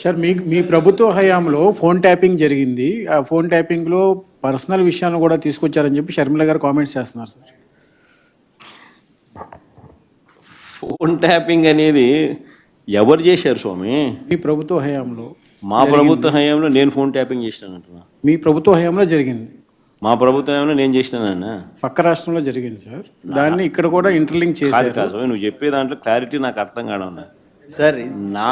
Sir మీ మీ ప్రభుత్వ హయాంలో phone tapping జరిగింది. ఆ ఫోన్ ట్యాపింగ్లో పర్సనల్ విషయాలను కూడా తీసుకొచ్చారని చెప్పి షర్మిల గారు కామెంట్స్ చేస్తున్నారు సార్. ఫోన్ ట్యాపింగ్ అనేది ఎవరు చేశారు స్వామి? మీ ప్రభుత్వ హయాంలో మా ప్రభుత్వ హయాంలో నేను ఫోన్ ట్యాపింగ్ చేసినానంటున్నా మీ ప్రభుత్వ హయాంలో జరిగింది. మా ప్రభుత్వ హయాంలో నేను చేసినానన్నా పక్క రాష్ట్రంలో జరిగింది సార్. దాన్ని ఇక్కడ కూడా ఇంటర్లింక్ చేశారు కాదు నువ్వు చెప్పే దాంట్లో క్లారిటీ నాకు అర్థం కావడం లేదు. సార్ నా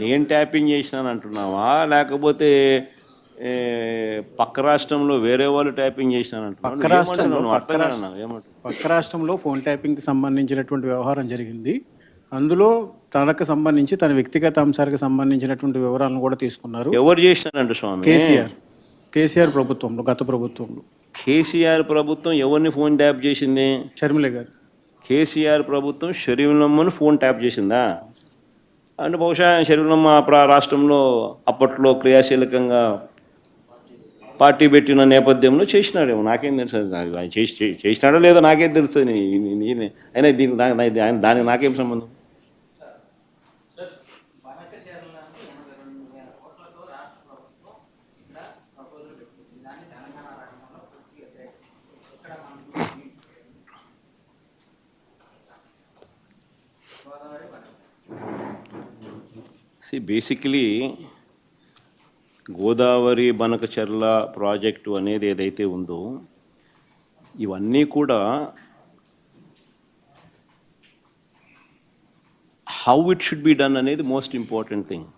నేను ట్యాపింగ్ చేసినాను అంటున్నావా? లేకపోతే పక్క రాష్ట్రంలో వేరే వాళ్ళు ట్యాపింగ్ చేసినాను పక్క రాష్ట్రంలో పక్క రాష్ట్రంలో ఫోన్ ట్యాపింగ్కి సంబంధించినటువంటి వ్యవహారం జరిగింది. అందులో తనకు సంబంధించి తన వ్యక్తిగత అంశాలకు సంబంధించినటువంటి వివరాలను కూడా తీసుకున్నారు. ఎవరు చేసినారంట స్వామి? కేసీఆర్. కేసీఆర్ ప్రభుత్వంలో గత ప్రభుత్వంలో. కేసీఆర్ ప్రభుత్వం ఎవరిని ఫోన్ ట్యాప్ చేసింది? షర్మిల గారు. కేసీఆర్ ప్రభుత్వం షరీఫ్లమ్మను ఫోన్ ట్యాప్ చేసిందా? అంటే బహుశా శరీరం మా రాష్ట్రంలో అప్పట్లో క్రియాశీలకంగా పార్టీ పెట్టిన నేపథ్యంలో చేసినాడేమో. నాకేం తెలుసు ఆయన చేసి చేసినాడో లేదో నాకేం తెలుస్తుంది ఆయన దీని అయినా దీనికి ఆయన- దానికి నాకేం సంబంధం? See basically Godavari Banakacherla project అనేది ఏదైతే ఉందో ఇవన్నీ కూడా how it should be done అనేది most important thing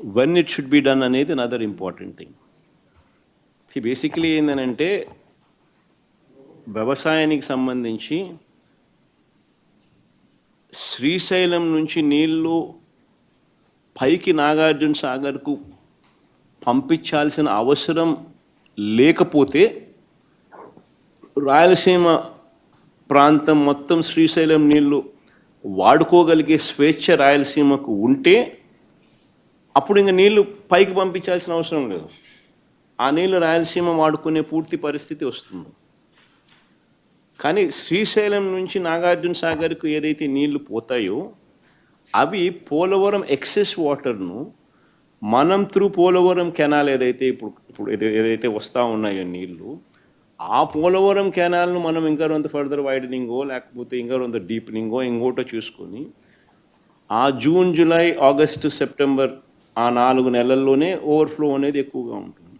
when it should be done అనేది అనదర్ ఇంపార్టెంట్ థింగ్ బేసికలీ ఏంటంటే వ్యవసాయానికి సంబంధించి శ్రీశైలం నుంచి నీళ్ళు పైకి నాగార్జున సాగర్కు పంపించాల్సిన అవసరం లేకపోతే రాయలసీమ ప్రాంతం మొత్తం శ్రీశైలం నీళ్ళు వాడుకోగలిగే స్వేచ్ఛ రాయలసీమకు ఉంటే అప్పుడు ఇంకా నీళ్ళు పైకి పంపించాల్సిన అవసరం లేదు. ఆ నీళ్ళు రాయలసీమ వాడుకునే పూర్తి పరిస్థితి వస్తుంది. కానీ శ్రీశైలం నుంచి నాగార్జున సాగర్కు ఏదైతే నీళ్ళు పోతాయో అవి పోలవరం ఎక్సెస్ వాటర్ను మనం త్రూ పోలవరం కెనాల్ ఏదైతే ఇప్పుడు ఇప్పుడు ఏదైతే వస్తూ ఉన్నాయో నీళ్ళు ఆ పోలవరం కెనాల్ను మనం ఇంకా రొంత ఫర్దర్ వైడనింగో లేకపోతే ఇంకా రొంత డీప్నింగో ఇంకోటో చూసుకొని ఆ జూన్ జూలై ఆగస్టు సెప్టెంబర్ ఆ నాలుగు నెలల్లోనే ఓవర్ఫ్లో అనేది ఎక్కువగా ఉంటుంది.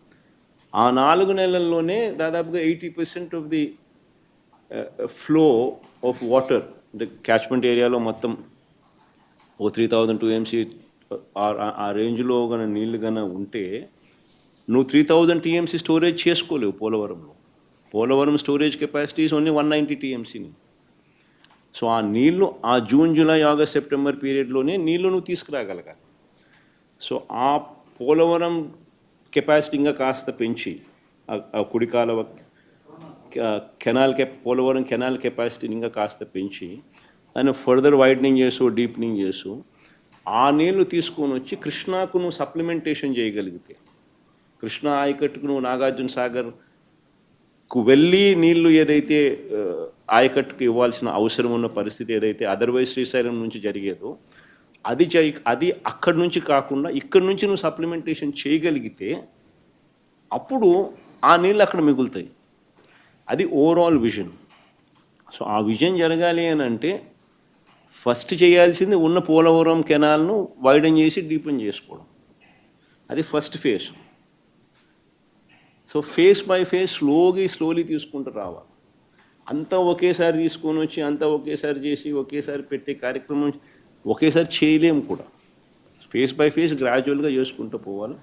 ఆ నాలుగు నెలల్లోనే దాదాపుగా eighty percent of the flow of water అంటే క్యాచ్మెంట్ ఏరియాలో మొత్తం ఓ త్రీ థౌజండ్ టూ ఎంసీ ఆ రేంజ్లో గన నీళ్ళు గన ఉంటే నువ్వు త్రీ థౌజండ్ టీఎంసీ స్టోరేజ్ చేసుకోలేవు పోలవరంలో. Polavaram storage capacities only one ninety టీఎంసీని so ఆ నీళ్ళు ఆ జూన్ జూలై ఆగస్ట్ సెప్టెంబర్ పీరియడ్లోనే నీళ్ళు నువ్వు తీసుకురాగలగాలి. సో ఆ పోలవరం కెపాసిటీ ఇంకా కాస్త పెంచి ఆ- కుడికాల కెనాల్ కె పోలవరం కెనాల్ కెపాసిటీని ఇంకా కాస్త పెంచి దాన్ని ఫర్దర్ వైడనింగ్ చేసు డీప్నింగ్ చేసు ఆ నీళ్ళు తీసుకొని వచ్చి కృష్ణాకు నువ్వు సప్లిమెంటేషన్ చేయగలిగితే కృష్ణా ఆయకట్టుకు నువ్వు నాగార్జున సాగర్కు వెళ్ళి నీళ్ళు ఏదైతే ఆయకట్టుకు ఇవ్వాల్సిన అవసరం ఉన్న పరిస్థితి ఏదైతే అదర్వైజ్ శ్రీశైలం నుంచి జరిగేదో అది జై అది అక్కడి నుంచి కాకుండా ఇక్కడి నుంచి నువ్వు సప్లిమెంటేషన్ చేయగలిగితే అప్పుడు ఆ నీళ్ళు అక్కడ మిగులుతాయి. అది ఓవరాల్ విజన్ సో ఆ విజన్ జరగాలి అని అంటే ఫస్ట్ చేయాల్సింది ఉన్న పోలవరం కెనాల్ను వైడన్ చేసి డీపెన్ చేసుకోవడం. అది first phase. So phase by phase స్లోగా స్లోలీ తీసుకుంటూ రావాలి. అంతా ఒకేసారి తీసుకొని వచ్చి అంతా ఒకేసారి చేసి ఒకేసారి పెట్టే కార్యక్రమం ఒకేసారి చేయలేము కూడా. ఫేస్ బై ఫేస్ గ్రాడ్యువల్గా చేసుకుంటూ పోవాలి.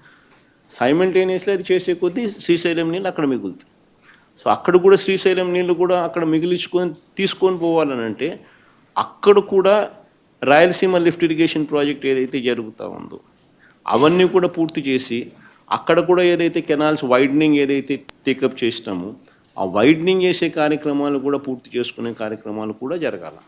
సైమల్టేనియస్లీ అది చేసే కొద్దీ శ్రీశైలం నీళ్ళు అక్కడ మిగులుతాయి. సో అక్కడ కూడా శ్రీశైలం నీళ్ళు కూడా అక్కడ మిగిలించుకొని తీసుకొని పోవాలని అంటే అక్కడ కూడా రాయలసీమ లిఫ్ట్ ఇరిగేషన్ ప్రాజెక్ట్ ఏదైతే జరుగుతూ ఉందో అవన్నీ కూడా పూర్తి చేసి అక్కడ కూడా ఏదైతే కెనాల్స్ వైడనింగ్ ఏదైతే టేకప్ చేసినామో ఆ వైడనింగ్ చేసే కార్యక్రమాలు కూడా పూర్తి చేసుకునే కార్యక్రమాలు కూడా జరగాలి.